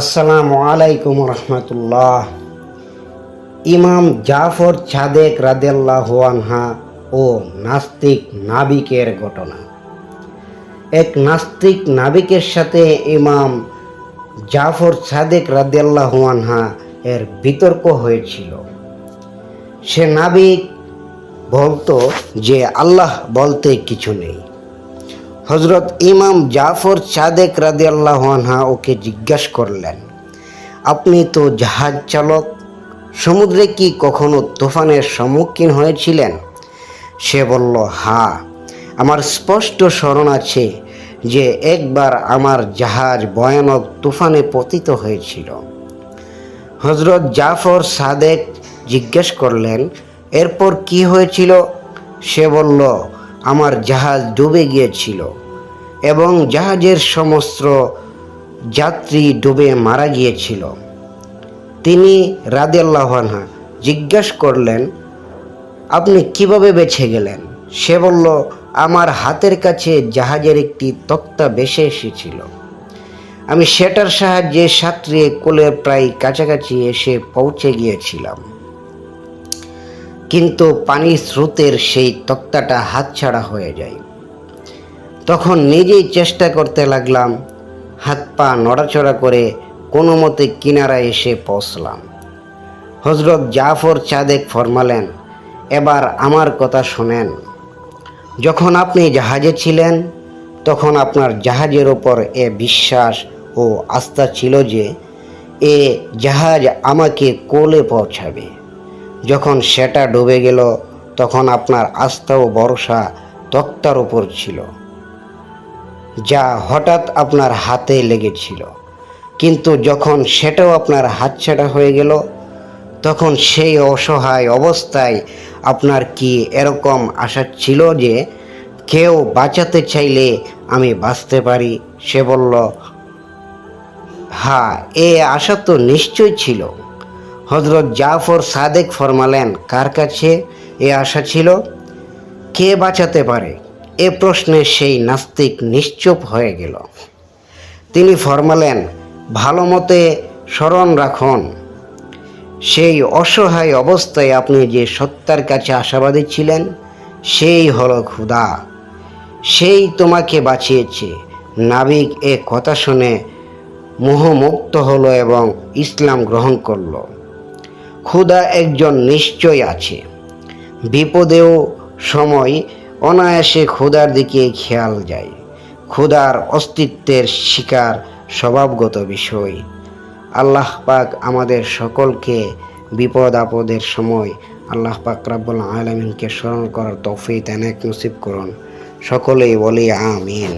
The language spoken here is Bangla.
আসসালামু আলাইকুম রহমতুল্লাহ। ইমাম জাফর ছাদেক রাদেল্লাহ আনহা ও নাস্তিক নাবিকের ঘটনা। এক নাস্তিক নাবিকের সাথে ইমাম জাফর ছাদেক রাদেল্লাহ আনহা এর বিতর্ক হয়েছিল। সে নাবিক বলতো যে, আল্লাহ বলতে কিছু নেই। হজরত ইমাম জাফর সাদেক রাদি আনহা ওকে জিজ্ঞাসা করলেন, আপনি তো জাহাজ চালক, সমুদ্রে কি কখনো তুফানের সম্মুখীন হয়েছিলেন? সে বলল, হা, আমার স্পষ্ট স্মরণ আছে যে একবার আমার জাহাজ ভয়ানক তুফানে পতিত হয়েছিল। হজরত জাফর সাদেক জিজ্ঞেস করলেন, এরপর কি হয়েছিল? সে বলল, আমার জাহাজ ডুবে গিয়েছিল। এবং জাহাজের সমস্ত যাত্রী ডুবে মারা গিয়েছিল। তিনি রাদেল্লাহানহা জিজ্ঞেস করলেন, আপনি কীভাবে বেছে গেলেন? সে বলল, আমার হাতের কাছে জাহাজের একটি তক্তা বেসে এসেছিল। আমি সেটার সাহায্যে সাঁতরিয়ে কোলের প্রায় কাছাকাছি এসে পৌঁছে গিয়েছিলাম। কিন্তু পানির স্রোতের সেই তক্তাটা হাতছাড়া হয়ে যায়। তখন নিজেই চেষ্টা করতে লাগলাম, হাত পা নড়াচড়া করে কোনো মতে কিনারায় এসে পৌঁছলাম। হজরত জাফর চাঁদেক ফরমালেন, এবার আমার কথা শোনেন। যখন আপনি জাহাজে ছিলেন, তখন আপনার জাহাজের ওপর এ বিশ্বাস ও আস্থা ছিল যে, এ জাহাজ আমাকে কোলে পৌঁছাবে। যখন সেটা ডুবে গেল, তখন আপনার আস্থা ও ভরসা তক্তার উপর ছিল। যা হঠাৎ আপনার হাতে লেগেছিল। কিন্তু যখন সেটাও আপনার হাতছাড়া হয়ে গেল, তখন সেই অসহায় অবস্থায় আপনার কি এরকম আশা ছিল যে কেউ বাঁচাতে চাইলে আমি বাঁচতে পারি? সে বলল হ্যাঁ এ আশা তো নিশ্চয় ছিল। হজরত জাফর সাদেক ফরমালেন, কার কাছে এ আশা ছিল? কে বাঁচাতে পারে? এ প্রশ্নে সেই নাস্তিক নিশ্চুপ হয়ে গেল। তিনি ফরমালেন, ভালো মতে স্মরণ রাখুন। সেই অসহায় অবস্থায় আপনি যে সত্তার কাছে আশাবাদী ছিলেন, সেই হলো ক্ষুধা। সেই তোমাকে বাঁচিয়েছে। নাবিক এ কথা শুনে মোহমুক্ত হলো এবং ইসলাম গ্রহণ করল। ক্ষুধা একজন নিশ্চয় আছে। বিপদেও সময় অনায়াসে ক্ষুধার দিকে খেয়াল যায়। ক্ষুধার অস্তিত্বের শিকার স্বভাবগত বিষয়। আল্লাহ পাক আমাদের সকলকে বিপদ আপদের সময় আল্লাহ পাক রাব্বুল আলমিনকে স্মরণ করার তফিৎ অনেক নসিব করুন। সকলেই বলি আমিন।